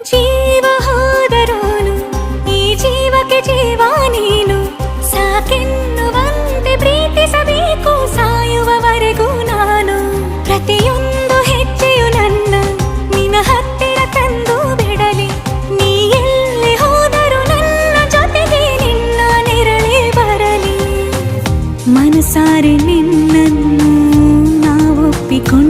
ಜೀವ ಹೋದರೋನು ಈ ಜೀವಕ್ಕೆ ಜೀವ ನೀನು ಸಾಕೆನ್ನುವಂತೆ ಪ್ರೀತಿಸಬೇಕು ಸಾಯುವವರೆಗೂ ನಾನು ಪ್ರತಿಯೊಂದು ಹೆಜ್ಜೆಯು ನನ್ನ ನಿನ್ನ ಹತ್ತಿರ ತಂದು ಬಿಡಲಿ ನೀ ಎಲ್ಲಿ ಹೋದರೂ ನನ್ನ ಜೊತೆಗೆ ನಿನ್ನ ನೆರಳಿ ಬರಲಿ ಮನಸಾರೆ ನಿನ್ನನ್ನು ನಾವೊಪ್ಪಿಕೊಂಡು